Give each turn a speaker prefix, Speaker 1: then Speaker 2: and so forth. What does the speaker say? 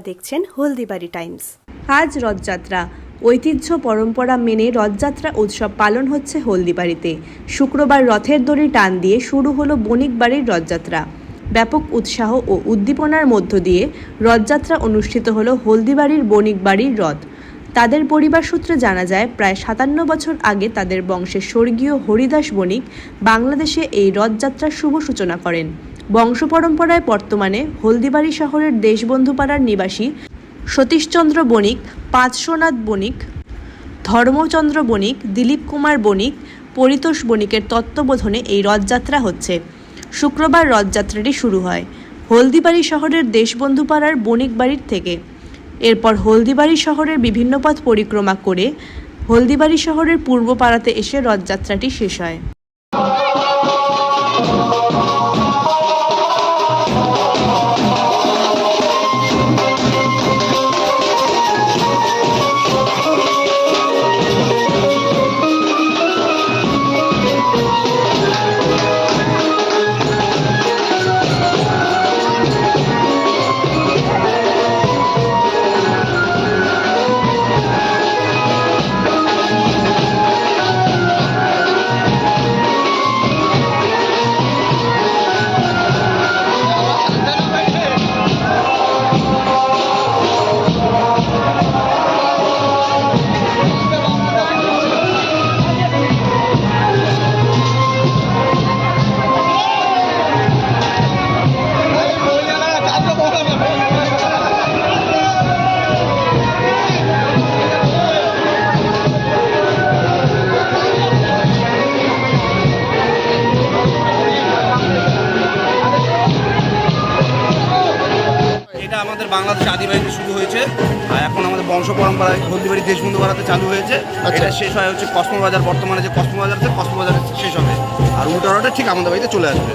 Speaker 1: দেখছেন হলদিবাড়ি টাইমস।
Speaker 2: আজ রথযাত্রা। ঐতিহ্য পরম্পরা মেনে রথযাত্রা উৎসব পালন হচ্ছে হলদিবাড়িতে। শুক্রবার রথের দড়ি টান দিয়ে শুরু হলো বণিক বাড়ির রথযাত্রা। ব্যাপক উৎসাহ ও উদ্দীপনার মধ্য দিয়ে রথযাত্রা অনুষ্ঠিত হলো হলদিবাড়ির বণিক বাড়ির রথ। তাদের পরিবার সূত্রে জানা যায়, প্রায় সাতান্ন বছর আগে তাদের বংশের স্বর্গীয় হরিদাস বণিক বাংলাদেশে এই রথযাত্রার শুভ সূচনা করেন। বংশ পরম্পরায় বর্তমানে হলদিবাড়ি শহরের দেশবন্ধুপাড়ার নিবাসী সতীশচন্দ্র বণিক, পাঁচশোনাথ বণিক, ধর্মচন্দ্র বণিক, দিলীপ কুমার বণিক, পরিতোষ বণিকের তত্ত্বাবধানে এই রথযাত্রা হচ্ছে। শুক্রবার রথযাত্রাটি শুরু হয় হলদিবাড়ি শহরের দেশবন্ধুপাড়ার বণিক বাড়ির থেকে। এরপর হলদিবাড়ি শহরের বিভিন্ন পথ পরিক্রমা করে হলদিবাড়ি শহরের পূর্ব পাড়াতে এসে রথযাত্রাটি শেষ হয়।
Speaker 3: এটা আমাদের বাংলাদেশ আদিবাহিনী শুরু হয়েছে। আর এখন আমাদের বংশ পরম্পরায় হলদিবাড়ি দেশবন্ধু বাড়াতে চালু হয়েছে। এটা শেষ হয় হচ্ছে কসমো বাজার বর্তমানে যে কসমো বাজার আছে কসমো বাজার শেষ হবে। আর উল্টো ঠিক আমাদের বাড়িতে চলে আসবে।